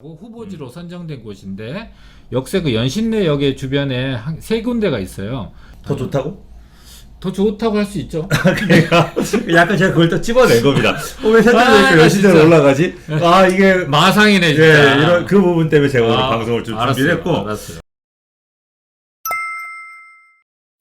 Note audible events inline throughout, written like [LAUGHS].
후보지로 선정된 곳인데 역세 그 연신내역의 주변에 한, 세 군데가 있어요. 더 좋다고? 더 좋다고 할 수 있죠. [LAUGHS] 그러니까 약간 제가 그걸 또 찝어낸 겁니다. 어, 왜 아, 세대니까 열심히 진짜. 올라가지? 아 이게 마상이네 예, 진짜. 이런 그 부분 때문에 제가 오늘 아, 방송을 좀 알았어요, 준비했고 알았어요.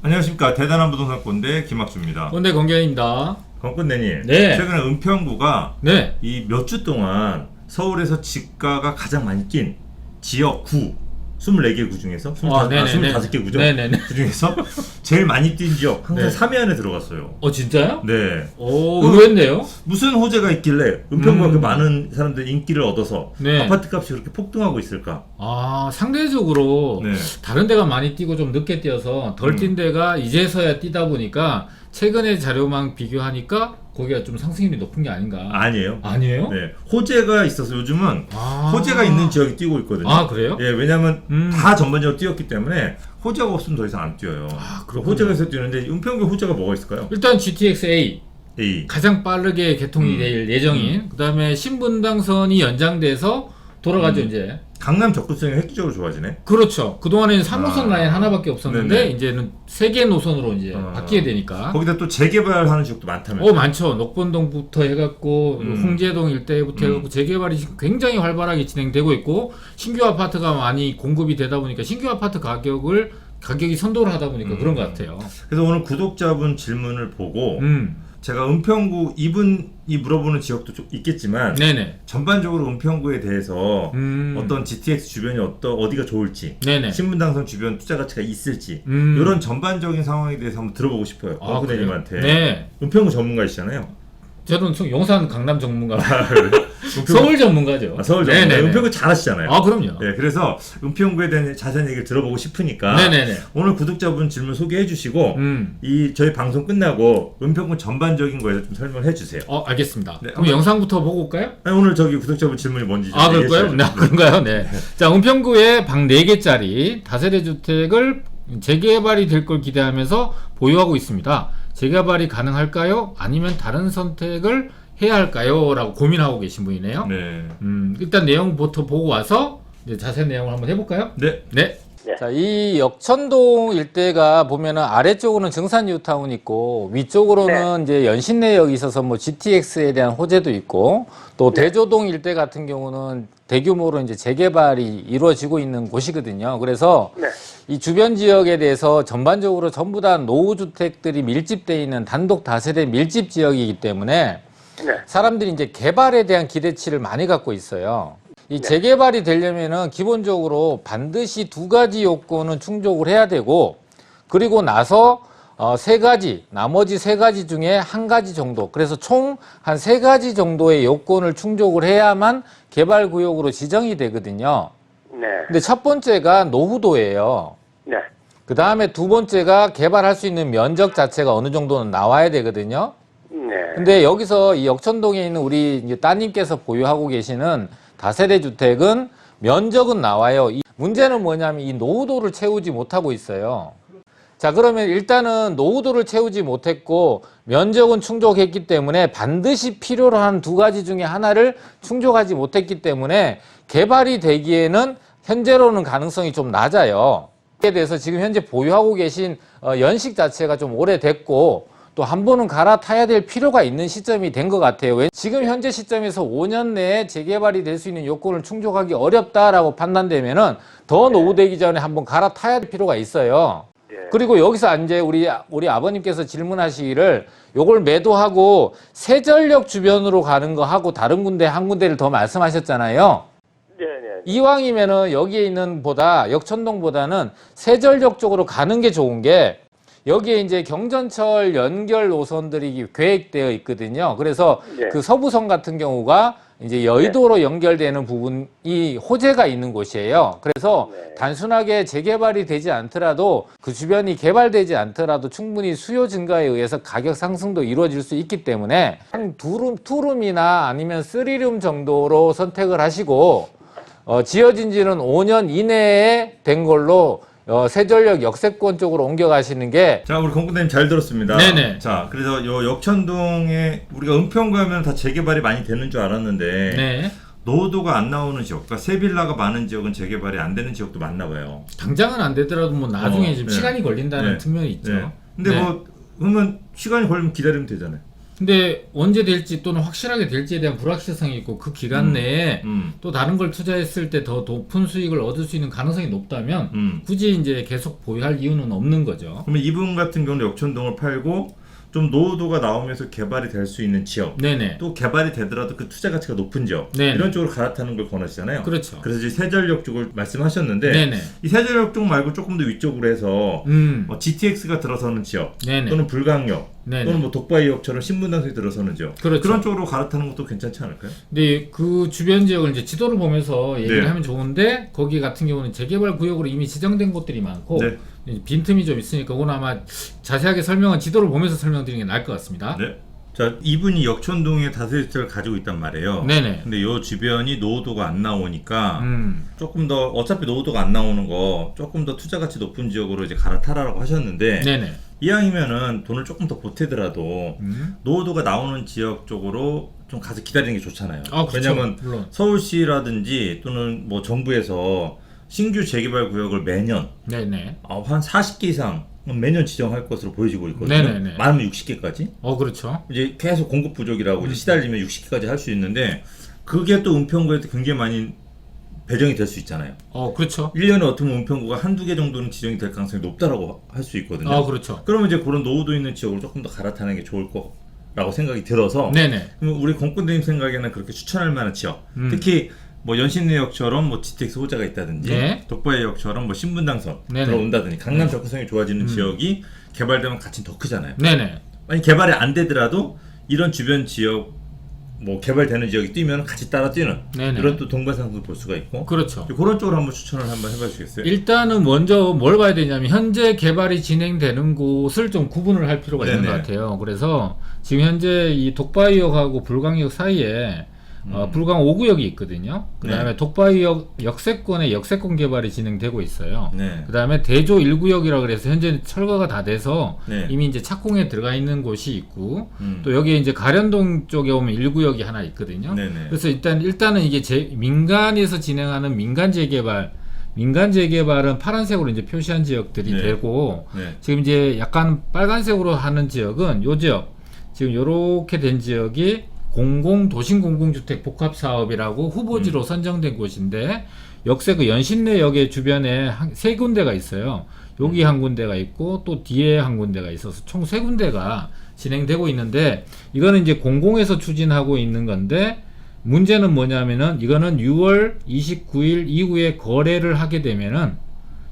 안녕하십니까 대단한 부동산 꼰대 김학주입니다. 꼰대 공견입니다. 건꾼대님 네. 최근에 은평구가 네. 이 몇 주 동안 서울에서 집가가 가장 많이 뛴 지역 구 24개 구 중에서 25, 아, 아, 네네네. 25개 구죠? 네네네. 그 중에서 제일 많이 뛴 지역 항상 네. 3위 안에 들어갔어요. 어 진짜요? 네. 오 의외인데요. 무슨 호재가 있길래 은평구가 음. 그 많은 사람들 인기를 얻어서 네. 아파트 값이 그렇게 폭등하고 있을까? 아 상대적으로 네. 다른 데가 많이 뛰고 좀 늦게 뛰어서 덜 음. 뛴 데가 이제서야 뛰다 보니까 최근의 자료만 비교하니까 거기가 좀 상승률이 높은 게 아닌가. 아니에요. 아니에요? 네. 호재가 있어서 요즘은 아. 호재가 있는 지역이 뛰고 있거든요. 아 그래요? 예, 왜냐면 음. 다 전반적으로 뛰었기 때문에 호재가 없으면 더 이상 안 뛰어요. 아, 그 그렇군요. 호재가 있어 뛰는데 은평구 호재가 뭐가 있을까요? 일단 GTX-A A. 가장 빠르게 개통이 음. 될 예정인 그다음에 신분당선이 연장돼서 돌아가죠 음. 이제 강남 접근성이 획기적으로 좋아지네. 그렇죠 그동안에는 3호선 아. 라인 하나밖에 없었는데 네네. 이제는 세 개 노선으로 이제 아. 바뀌게 되니까 거기다 또 재개발하는 지역도 많다면서. 어 많죠 녹본동부터 해갖고 음. 홍제동 일대부터 음. 해갖고 재개발이 지금 굉장히 활발하게 진행되고 있고 신규 아파트가 많이 공급이 되다 보니까 신규 아파트 가격을 가격이 선도를 하다 보니까 음. 그런 것 같아요 그래서 오늘 구독자분 질문을 보고 음 제가 은평구 이분이 물어보는 지역도 좀 있겠지만 네네 전반적으로 은평구에 대해서 음 어떤 GTX 주변이 어떠, 어디가 좋을지 네네 신분당선 주변 투자 가치가 있을지 음. 이런 전반적인 상황에 대해서 한번 들어보고 싶어요. 아, 건구대님한테. 그래요? 네 은평구 전문가이시잖아요. 저는 송- 용산 강남 전문가 은평구- [LAUGHS] 서울 전문가죠. 아, 서울 전문가. 네네네. 은평구 잘하시잖아요. 아 그럼요. 네, 그래서 은평구에 대한 자세한 얘기를 들어보고 싶으니까 네네네. 오늘 구독자분 질문 소개해 주시고 음. 이 저희 방송 끝나고 은평구 전반적인 거에서 좀 설명해 주세요. 어 알겠습니다. 네, 그럼 한번- 영상부터 보고 올까요? 아니, 오늘 저기 구독자분 질문이 뭔지 좀아 그럴까요? 네, 그런가요? 네. 자 은평구에 방 4개짜리 다세대 주택을 재개발이 될 걸 기대하면서 보유하고 있습니다. 재개발이 가능할까요? 아니면 다른 선택을 해야 할까요? 라고 고민하고 계신 분이네요. 네. 음, 일단 내용부터 보고 와서 이제 자세한 내용을 한번 해볼까요? 네. 네. 네. 자, 이 역천동 일대가 보면은 아래쪽으로는 증산 뉴타운 있고 위쪽으로는 이제 연신내역이 있어서 뭐 GTX에 대한 호재도 있고 또 대조동 일대 같은 경우는 대규모로 이제 재개발이 이루어지고 있는 곳이거든요. 그래서 네. 이 주변 지역에 대해서 전반적으로 전부 다 노후 주택들이 밀집돼 있는 단독 다세대 밀집 지역이기 때문에 네. 사람들이 이제 개발에 대한 기대치를 많이 갖고 있어요. 이 재개발이 되려면은 기본적으로 반드시 두 가지 요건은 충족을 해야 되고 그리고 나서 어, 세 가지, 나머지 세 가지 중에 한 가지 정도, 그래서 총 한 세 가지 정도의 요건을 충족을 해야만 개발 구역으로 지정이 되거든요. 네. 근데 첫 번째가 노후도예요. 네. 그 다음에 두 번째가 개발할 수 있는 면적 자체가 어느 정도는 나와야 되거든요. 네. 근데 여기서 이 역천동에 있는 우리 따님께서 보유하고 계시는 다세대 주택은 면적은 나와요. 이 문제는 뭐냐면 이 노후도를 채우지 못하고 있어요. 자, 그러면 일단은 노후도를 채우지 못했고 면적은 충족했기 때문에 반드시 필요로 한 두 가지 중에 하나를 충족하지 못했기 때문에 개발이 되기에는 현재로는 가능성이 좀 낮아요. 이에 대해서 지금 현재 보유하고 계신 어, 연식 자체가 좀 오래됐고 또 한 번은 갈아타야 될 필요가 있는 시점이 된 것 같아요. 왜- 지금 현재 시점에서 5년 내에 재개발이 될 수 있는 요건을 충족하기 어렵다라고 판단되면은 더 노후되기 전에 한번 갈아타야 될 필요가 있어요. 예. 그리고 여기서 이제 우리 우리 아버님께서 질문하시기를 요걸 매도하고 세전력 주변으로 가는 거 하고 다른 군데 한 군데를 더 말씀하셨잖아요. 네. 네. 이왕이면은 여기에 있는 보다 역천동보다는 세전력 쪽으로 가는 게 좋은 게 여기에 이제 경전철 연결 노선들이 계획되어 있거든요. 그래서 네. 그 서부선 같은 경우가 이제 여의도로 연결되는 부분이 호재가 있는 곳이에요. 그래서 네. 단순하게 재개발이 되지 않더라도 그 주변이 개발되지 않더라도 충분히 수요 증가에 의해서 가격 상승도 이루어질 수 있기 때문에 한 두룸, 투룸이나 아니면 쓰리룸 정도로 선택을 하시고 어, 지어진 지는 5년 이내에 된 걸로 어, 세전력 역세권 쪽으로 옮겨가시는 게 자, 우리 건구대님 잘 들었습니다. 네네. 자, 그래서 요 역천동에 우리가 은평구 하면 다 재개발이 많이 되는 줄 알았는데 네. 노후도가 안 나오는 지역, 그러니까 세빌라가 많은 지역은 재개발이 안 되는 지역도 많나 봐요. 당장은 안 되더라도 뭐 나중에 어, 지금 네. 시간이 걸린다는 네. 측면이 있죠. 네. 근데 네. 뭐 그러면 시간이 걸리면 기다리면 되잖아요. 근데 언제 될지 또는 확실하게 될지에 대한 불확실성이 있고 그 기간 음. 내에 음, 또 다른 걸 투자했을 때 더 높은 수익을 얻을 수 있는 가능성이 높다면 음. 굳이 이제 계속 보유할 이유는 없는 거죠. 그러면 이분 같은 경우는 역촌동을 팔고 좀 노후도가 나오면서 개발이 될 수 있는 지역, 네네. 또 개발이 되더라도 그 투자 가치가 높은 지역 네네. 이런 쪽으로 갈아타는 걸 권하시잖아요. 그렇죠. 그래서 이제 세전력 쪽을 말씀하셨는데 네네. 이 세전력 쪽 말고 조금 더 위쪽으로 해서 음. 뭐 GTX가 들어서는 지역 네네. 또는 불강역 네네. 또는 뭐 독바이역처럼 신분당선이 들어서는 지역 그렇죠. 런 쪽으로 갈아타는 것도 괜찮지 않을까요? 근데 그 주변 지역을 이제 지도를 보면서 얘기를 네. 하면 좋은데 거기 같은 경우는 재개발 구역으로 이미 지정된 곳들이 많고 네. 빈틈이 좀 있으니까 그건 아마 자세하게 설명은 지도를 보면서 설명드리는 게 나을 것 같습니다. 네. 자 이분이 역촌동에 다세대를 가지고 있단 말이에요. 네네. 근데 요 주변이 노후도가 안 나오니까 음. 조금 더 어차피 노후도가 안 나오는 거 조금 더 투자 가치 높은 지역으로 이제 갈아타라고 하셨는데 네네. 이왕이면은 돈을 조금 더 보태더라도 음. 노후도가 나오는 지역 쪽으로 좀 가서 기다리는 게 좋잖아요. 아, 그렇죠. 왜냐면 물론. 서울시라든지 또는 뭐 정부에서 신규 재개발 구역을 매년 네네. 어, 한 40개 이상 매년 지정할 것으로 보여지고 있거든요. 네네네. 많으면 60개까지. 어 그렇죠. 이제 계속 공급 부족이라고 음. 이제 시달리면 60개까지 할 수 있는데 그게 또 은평구에 굉장히 많이 배정이 될 수 있잖아요. 어 그렇죠. 1년에 어떻게 보면 은평구가 한두 개 정도는 지정이 될 가능성이 높다라고 할 수 있거든요. 어 그렇죠. 그러면 이제 그런 노후도 있는 지역으로 조금 더 갈아타는 게 좋을 거라고 생각이 들어서 네네. 우리 공권대님 생각에는 그렇게 추천할 만한 지역 음. 특히 뭐 연신내 역처럼 뭐 GTX 호재가 있다든지 네. 독바이역처럼 뭐 신분당선 네네. 들어온다든지 강남 네. 접근성이 좋아지는 음. 지역이 개발되면 가치는 더 크잖아요. 네네. 아니 개발이 안 되더라도 이런 주변 지역 뭐 개발되는 지역이 뛰면 같이 따라 뛰는 네네. 이런 또 동반상도 볼 수가 있고 그렇죠. 그런 쪽으로 한번 추천을 한번 해봐 주시겠어요? 일단은 먼저 뭘 봐야 되냐면 현재 개발이 진행되는 곳을 좀 구분을 할 필요가 있는 네네. 것 같아요. 그래서 지금 현재 이 독바이역하고 불광역 사이에 어, 불광 5구역이 있거든요. 그 다음에 음. 네. 독바이역 역세권의 역세권 개발이 진행되고 있어요. 네. 그 다음에 대조 1구역이라 그래서 현재 철거가 다 돼서 네. 이미 이제 착공에 들어가 있는 곳이 있고 음. 또 여기에 이제 가련동 쪽에 오면 1구역이 하나 있거든요. 네네. 그래서 일단 일단은 이게 제, 민간에서 진행하는 민간 재개발 민간 재개발은 파란색으로 이제 표시한 지역들이 네. 되고 네. 지금 이제 약간 빨간색으로 하는 지역은 요 지역 지금 요렇게 된 지역이 공공 도심 공공주택 복합 사업이라고 후보지로 음. 선정된 곳인데 역세 그 연신내역의 주변에 한, 세 군데가 있어요. 여기 한 군데가 있고 또 뒤에 한 군데가 있어서 총 세 군데가 진행되고 있는데 이거는 이제 공공에서 추진하고 있는 건데 문제는 뭐냐면은 이거는 6월 29일 이후에 거래를 하게 되면은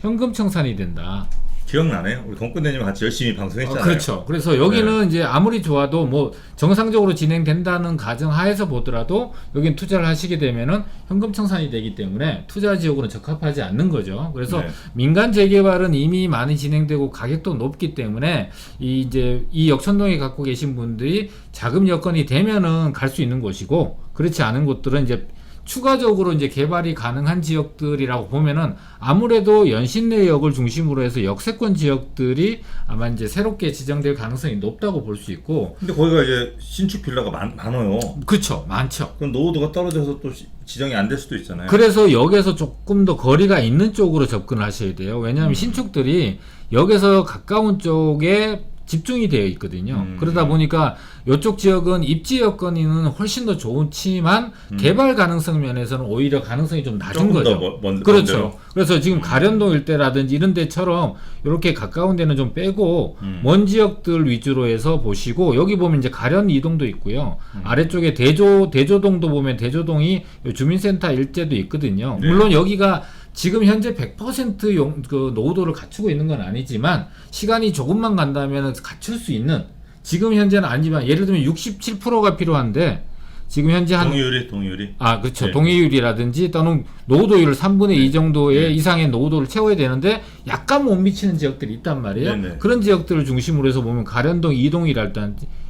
현금 청산이 된다. 기억나네요. 우리 공권대님 같이 열심히 방송했잖아요. 어, 그렇죠. 그래서 여기는 이제 아무리 좋아도 뭐 정상적으로 진행된다는 가정 하에서 보더라도 여긴 투자를 하시게 되면은 현금 청산이 되기 때문에 투자 지역으로는 적합하지 않는 거죠. 그래서 네. 민간 재개발은 이미 많이 진행되고 가격도 높기 때문에 이 이제 이 역천동에 갖고 계신 분들이 자금 여건이 되면은 갈 수 있는 곳이고 그렇지 않은 곳들은 이제 추가적으로 이제 개발이 가능한 지역들이라고 보면은 아무래도 연신 내역을 중심으로 해서 역세권 지역들이 아마 이제 새롭게 지정될 가능성이 높다고 볼 수 있고 근데 거기가 이제 신축 빌라가 많, 많아요. 그쵸 많죠. 그럼 노후도가 떨어져서 또 시- 지정이 안 될 수도 있잖아요. 그래서 역에서 조금 더 거리가 있는 쪽으로 접근을 하셔야 돼요. 왜냐하면 신축들이 역에서 가까운 쪽에 집중이 되어 있거든요. 음. 그러다 보니까 이쪽 지역은 입지 여건이는 훨씬 더 좋지만 개발 가능성 면에서는 오히려 가능성이 좀 낮은 거죠. 더 먼- 먼- 그렇죠. 먼데요? 그래서 지금 가련동 일대라든지 이런 데처럼 이렇게 가까운 데는 좀 빼고 음. 먼 지역들 위주로 해서 보시고 여기 보면 이제 가련 이동도 있고요. 음. 아래쪽에 대조 대조동도 보면 대조동이 요 주민센터 일대도 있거든요. 네. 물론 여기가 지금 현재 100% 용, 그 노후도를 갖추고 있는 건 아니지만 시간이 조금만 간다면 갖출 수 있는 지금 현재는 아니지만 예를 들면 67%가 필요한데 지금 현재 한 동의율이 동의율이. 아, 그렇죠. 네. 동의율이라든지 또는 노후도율 3분의 2 정도의 이상의 노후도를 채워야 되는데 약간 못 미치는 지역들이 있단 말이에요. 네네. 그런 지역들을 중심으로 해서 보면 가련동 이동이랄지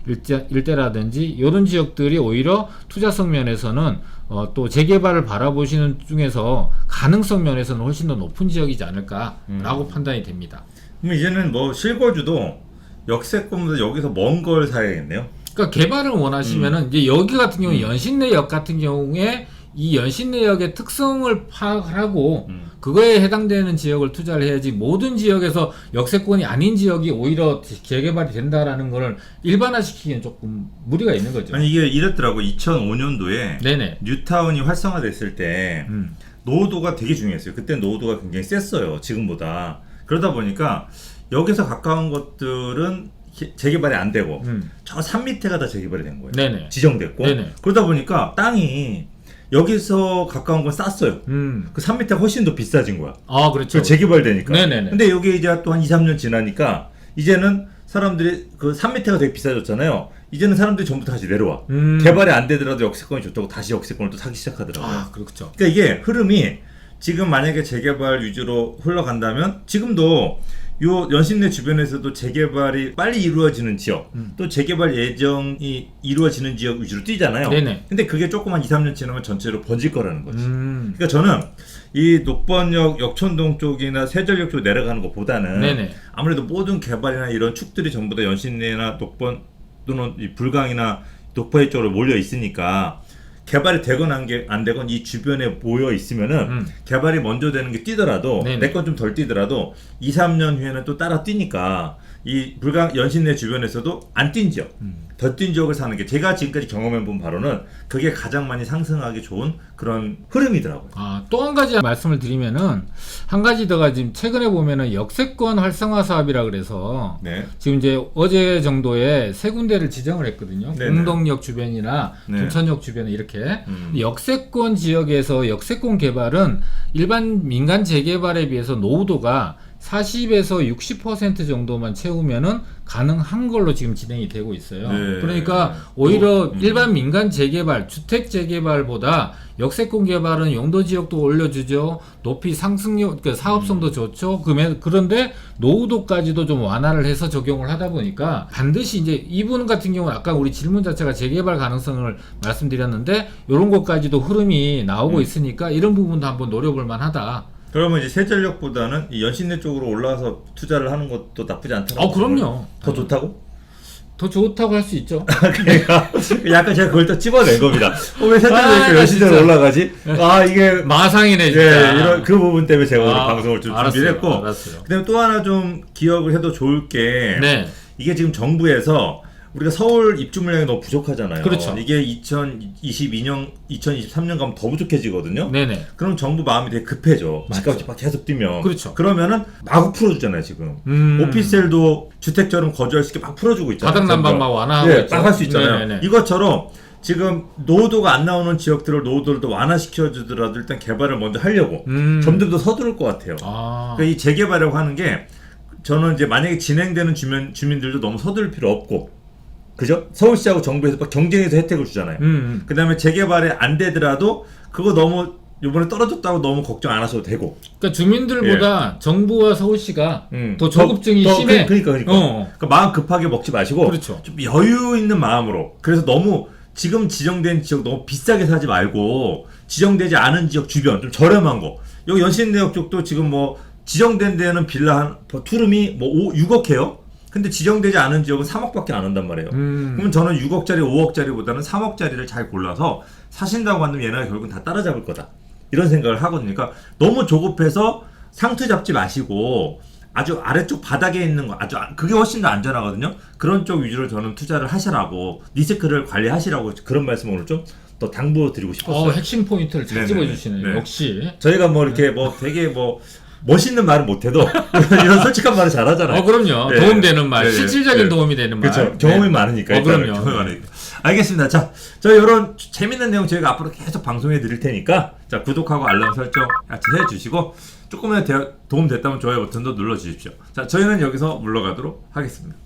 일대, 일대라든지 이런 지역들이 오히려 투자성 면에서는 어, 또 재개발을 바라보시는 중에서 가능성 면에서는 훨씬 더 높은 지역이지 않을까라고 판단이 됩니다. 그럼 이제는 뭐 실거주도 역세권보다 여기서 먼 걸 사야겠네요. 그러니까 개발을 원하시면은 이제 여기 같은 경우 는 연신내역 같은 경우에 이 연신 내역의 특성을 파악하고 음. 그거에 해당되는 지역을 투자를 해야지 모든 지역에서 역세권이 아닌 지역이 오히려 재개발이 된다라는 거를 일반화시키기는 조금 무리가 있는 거죠. 아니 이게 이랬더라고 2005년도에 네네. 뉴타운이 활성화됐을 때 음. 노후도가 되게 중요했어요. 그때 노후도가 굉장히 셌어요. 지금보다. 그러다 보니까 여기서 가까운 것들은 히- 재개발이 안 되고 음. 저산 밑에가 다 재개발이 된 거예요. 네네. 지정됐고 네네. 그러다 보니까 땅이 여기서 가까운 건 쌌어요. 음. 그산 밑에 훨씬 더 비싸진 거야. 아 그렇죠. 그 재개발되니까. 네네네. 근데 여기 이제 또 한 2, 3년 지나니까 이제는 사람들이 그산 밑에가 되게 비싸졌잖아요. 이제는 사람들이 전부 다시 내려와. 음. 개발이 안 되더라도 역세권이 좋다고 다시 역세권을 또 사기 시작하더라고요. 아 그렇죠. 그러니까 이게 흐름이 지금 만약에 재개발 위주로 흘러간다면 지금도 요 연신내 주변에서도 재개발이 빨리 이루어지는 지역 음. 또 재개발 예정이 이루어지는 지역 위주로 뛰잖아요. 네네. 근데 그게 조금 한 2, 3년 지나면 전체로 번질 거라는 거지. 음. 그러니까 저는 이 녹번역 역촌동 쪽이나 세전역 쪽 내려가는 것보다는 네네. 아무래도 모든 개발이나 이런 축들이 전부 다 연신내나 녹번 또는 이 불강이나 녹포해 쪽으로 몰려 있으니까 개발이 되건 안, 게, 안 되건 이 주변에 모여 있으면은 음. 개발이 먼저 되는 게 뛰더라도. 내 건 좀 덜 뛰더라도 2, 3년 후에는 또 따라 뛰니까 이 불강 연신내 주변에서도 안 뛴 지역 음. 더뛴 지역을 사는 게 제가 지금까지 경험해 본 바로는 그게 가장 많이 상승하기 좋은 그런 흐름이더라고요. 아, 또 한 가지 말씀을 드리면은 한 가지 더가 지금 최근에 보면은 역세권 활성화 사업이라 그래서 네. 지금 이제 어제 정도에 세 군데를 지정을 했거든요. 네네. 공동역 주변이나 네. 둔천역 주변에 이렇게 음. 역세권 지역에서 역세권 개발은 일반 민간 재개발에 비해서 노후도가 40에서 60% 정도만 채우면은 가능한 걸로 지금 진행이 되고 있어요. 네. 그러니까 오히려 음. 일반 민간 재개발, 주택 재개발보다 역세권 개발은 용도 지역도 올려주죠. 높이 상승력, 그 사업성도 음. 좋죠. 그러면 그런데 노후도까지도 좀 완화를 해서 적용을 하다 보니까 반드시 이제 이분 같은 경우는 아까 우리 질문 자체가 재개발 가능성을 말씀드렸는데 이런 것까지도 흐름이 나오고 음. 있으니까 이런 부분도 한번 노려볼 만하다. 그러면 이제 세전력보다는 이 연신내 쪽으로 올라와서 투자를 하는 것도 나쁘지 않다고. 어, 그럼요. 더 좋다고? 더 좋다고 할 수 있죠. [LAUGHS] 그러니까 약간 제가 그걸 또 찝어낸 겁니다. 어, 왜 아, 세전력이 나 연신내로 진짜. 올라가지? 아 이게 마상이네 예, 진짜. 이런 그 부분 때문에 제가 오늘 아, 방송을 좀 알았어요, 준비를 했고 알았어요. 그다음에 또 하나 좀 기억을 해도 좋을 게 네. 이게 지금 정부에서 우리가 서울 입주 물량이 너무 부족하잖아요. 그렇죠. 이게 2022년, 2023년 가면 더 부족해지거든요. 네네. 그럼 정부 마음이 되게 급해져. 집값이 막 계속 뛰면. 그렇죠. 그러면은 마구 풀어주잖아요, 지금. 음. 오피스텔도 주택처럼 거주할 수 있게 막 풀어주고 있잖아요. 바닥 난방 막 완화하고 네, 있죠. 막할 수 있잖아요. 네네네. 이것처럼 지금 노후도가 안 나오는 지역들을 노후도를 더 완화시켜 주더라도 일단 개발을 먼저 하려고 음. 점점 더 서두를 것 같아요. 아. 그러니까 이 재개발이라고 하는 게 저는 이제 만약에 진행되는 주민, 주민들도 너무 서두를 필요 없고 그죠? 서울시하고 정부에서 막 경쟁해서 혜택을 주잖아요. 음, 음. 그 다음에 재개발이 안 되더라도 그거 너무 이번에 떨어졌다고 너무 걱정 안 하셔도 되고 그러니까 주민들보다 정부와 서울시가 예. 음. 더 조급증이 더- 심해. 그, 그러니까 그러니까. 어. 그러니까 마음 급하게 먹지 마시고 그렇죠. 좀 여유 있는 마음으로 그래서 너무 지금 지정된 지역 너무 비싸게 사지 말고 지정되지 않은 지역 주변 좀 저렴한 거 여기 연신내역 쪽도 지금 뭐 지정된 데는 빌라 한 투룸이 뭐 5, 6억 해요 근데 지정되지 않은 지역은 3억밖에 안 한단 말이에요 음. 그러면 저는 6억짜리 5억짜리보다는 3억짜리를 잘 골라서 사신다고 하면 얘네가 결국은 다 따라잡을 거다 이런 생각을 하거든요 그러니까 너무 조급해서 상투 잡지 마시고 아주 아래쪽 바닥에 있는 거 아주 아- 그게 훨씬 더 안전하거든요. 그런 쪽 위주로 저는 투자를 하시라고 리스크를 관리하시라고 그런 말씀을 오늘 좀 더 당부드리고 싶었어요. 어, 핵심 포인트를 잘 네네네. 집어주시네요. 네. 역시. 저희가 뭐 이렇게 뭐 되게 뭐 멋있는 말은 못해도 [LAUGHS] 이런 솔직한 말을 잘하잖아요. 어, 그럼요. 네. 도움되는 말, 네, 네. 실질적인 네. 도움이 되는 말. 그렇죠. 경험이 네. 많으니까. 어, 그럼요. 경험이 많으니까. 알겠습니다. 자, 저희 이런 재밌는 내용 저희가 앞으로 계속 방송해 드릴 테니까 자 구독하고 알람 설정 같이 해주시고 조금이라도 대- 도움 됐다면 좋아요 버튼도 눌러 주십시오. 자, 저희는 여기서 물러가도록 하겠습니다.